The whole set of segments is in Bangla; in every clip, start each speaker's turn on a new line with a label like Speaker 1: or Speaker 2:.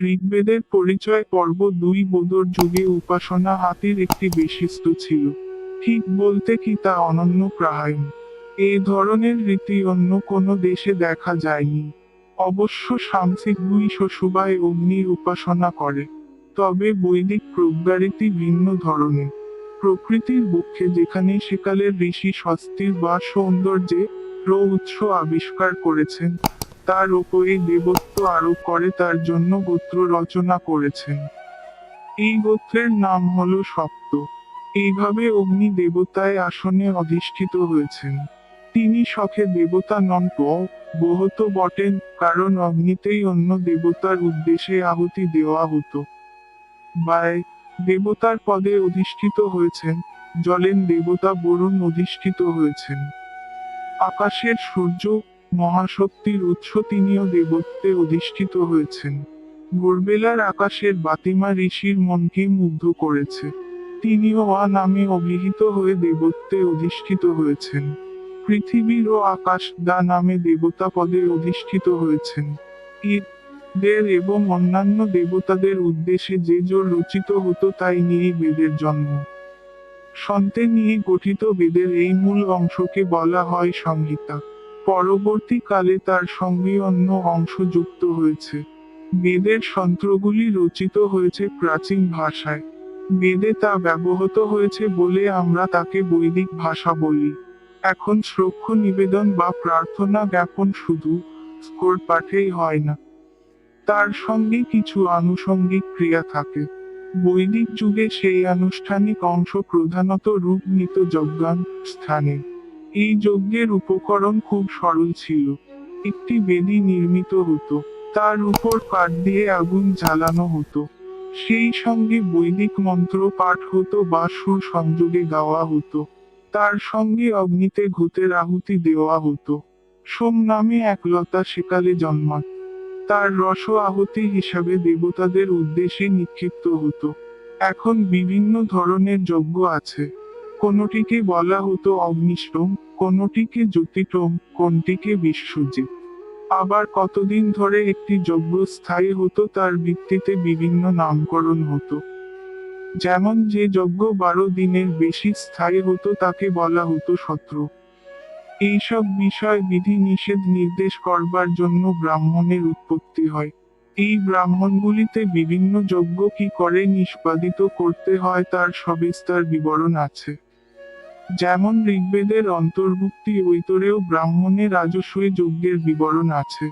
Speaker 1: ঋগ্বেদের পরিচয় পর্ব দুই বোদর যুগে উপাসনা হাতির একটি বৈশিষ্ট্য ছিল। ঠিক বলতে কি তা অনন্য প্রাহায়ণ এই ধরনের রীতি অন্য কোনো দেশে দেখা যায়নি। অবশ্য সামসিক দুই শশুবায় অগ্নির উপাসনা করে। তবে বৈদিক প্রজ্ঞারীতি ভিন্ন ধরনের। প্রকৃতির বুকে যেখানে সেকালের ঋষি স্বস্তির বা সৌন্দর্যে প্র উৎস আবিষ্কার করেছেন তার ওপরে দেবত্ব আরোপ করে, তার জন্য গোত্র রচনা করেছেন। এই গোত্রের নাম হল সপ্ত। এইভাবে অগ্নি দেবতায় আসনে অধিষ্ঠিত হয়েছেন। তিনি শখে দেবতা নন বহত বটেন, কারণ অগ্নিতেই অন্য দেবতার উদ্দেশ্যে আহুতি দেওয়া হতো। বায় দেবতার পদে অধিষ্ঠিত হয়েছেন, জলেন দেবতা বরুণ অধিষ্ঠিত হয়েছেন। আকাশের সূর্য মহাশক্তির উৎস তিনিও দেবত্বে অধিষ্ঠিত হয়েছেন। ভোরবেলার আকাশের বাতিমা ঋষির মনকে মুগ্ধ করেছে। তিনিও আ নামে অভিহিত হয়ে দেবত্বে অধিষ্ঠিত হয়েছেন। পৃথিবীর ও আকাশ দা নামে দেবতা পদে অধিষ্ঠিত হয়েছেন। ঈদ দের এবং অন্যান্য দেবতাদের উদ্দেশ্যে যে জোর রচিত হতো তাই নিয়ে বেদের জন্ম। সন্তে নিয়ে গঠিত বেদের এই মূল অংশকে বলা হয় সংহিতা। পরবর্তীকালে তার সঙ্গে অন্য অংশ যুক্ত হয়েছে। বেদের সন্ত্রগুলি রচিত হয়েছে প্রাচীন ভাষায়। বেদে তা ব্যবহৃত হয়েছে বলে আমরা তাকে বৈদিক ভাষা বলি। এখন শ্রক্ষ নিবেদন বা প্রার্থনা জ্ঞাপন শুধু পাঠেই হয় না। তার সঙ্গে কিছু আনুষঙ্গিক ক্রিয়া থাকে। বৈদিক যুগে সেই আনুষ্ঠানিক অংশ প্রধানত রূপ নিত যজ্ঞান স্থানে। এই যজ্ঞের উপকরণ খুব সরল ছিল। একটি বেদি নির্মিত হতো। তার উপর কাঠ দিয়ে আগুন জ্বালানো হতো। সেই সঙ্গে বৈদিক মন্ত্র পাঠ হতো বা সুর সংযোগে গাওয়া হতো। তার সঙ্গে অগ্নিতে ঘুতের আহুতি দেওয়া হতো। সোম নামে এক লতা সেকালে জন্মাত তার রস আহুতি হিসাবে দেবতাদের উদ্দেশ্যে নিক্ষিপ্ত হতো। এখন বিভিন্ন ধরনের যজ্ঞ আছে। কোনটিকে বলা হতো অগ্নিষ্টম কোনটিকে জ্যোতিটম কোনটিকে বিশ্বজিৎ। আবার কতদিন ধরে একটি যজ্ঞ স্থায়ী হতো তার ভিত্তিতে বিভিন্ন নামকরণ হতো। যেমন যে যজ্ঞ বারো দিনের বেশি স্থায়ী হতো তাকে বলা হতো সত্র এইসব বিষয় বিধি নিষেধ নির্দেশ করবার জন্য ব্রাহ্মণের উৎপত্তি হয়। এই ব্রাহ্মণগুলিতে বিভিন্ন যজ্ঞ কি করে নিষ্পাদিত করতে হয় তার সবিস্তার বিবরণ আছে। যেমন ঋগ্বেদের অন্তর্ভুক্তি ঐতরেও ব্রাহ্মণের রাজস্বী যজ্ঞের বিবরণ আছে।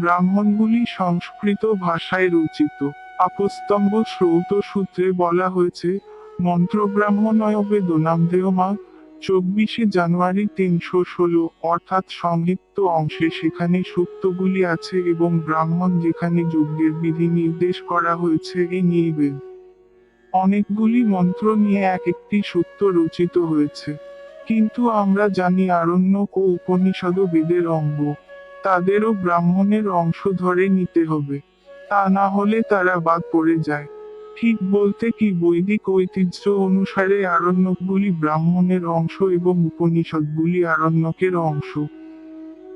Speaker 1: ব্রাহ্মণগুলি সংস্কৃত ভাষায় রচিত। আপস্তম্ভ শ্রৌত সূত্রে বলা হয়েছে মন্ত্র দোনামধেয়মা, চব্বিশে জানুয়ারি তিনশো ষোলো, অর্থাৎ সংক্ষিপ্ত অংশে সেখানে সূক্তগুলি আছে এবং ব্রাহ্মণ যেখানে যজ্ঞের বিধি নির্দেশ করা হয়েছে এ নিয়ে বেদ অনেকগুলি মন্ত্র নিয়ে এক একটি সূক্ত রচিত হয়েছে। কিন্তু আমরা জানি আরণ্যক ও উপনিষদ বেদের অঙ্গ। তাদেরও ব্রাহ্মণের অংশ ধরে নিতে হবে। তা না হলে তারা বাদ পড়ে যায়। ঠিক বলতে কি বৈদিক ঐতিহ্য অনুসারে আরণ্যকগুলি ব্রাহ্মণের অংশ এবং উপনিষদগুলি আরণ্যকের অংশ।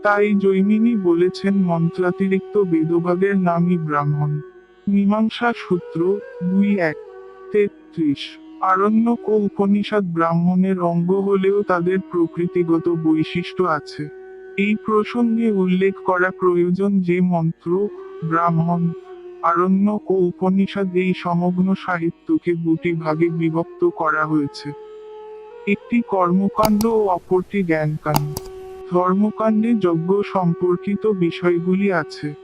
Speaker 1: তাই জৈমিনী বলেছেন মন্ত্রাতিরিক্ত বেদভাগের নামই ব্রাহ্মণ। মীমাংসা সূত্র দুই এক। তেত্রিশ আরণ্যক উপনিষদ ব্রাহ্মণের অঙ্গ হলেও তাদের প্রকৃতিগত বৈশিষ্ট্য আছে। এই প্রসঙ্গে উল্লেখ করা প্রয়োজন যে মন্ত্র, ব্রাহ্মণ আরণ্যক ও উপনিষদ এই সমগ্র সাহিত্যকে দুটি ভাগে বিভক্ত করা হয়েছে। একটি কর্মকাণ্ড ও অপরটি জ্ঞানকাণ্ড। ধর্মকাণ্ডে যজ্ঞ সম্পর্কিত বিষয়গুলি আছে।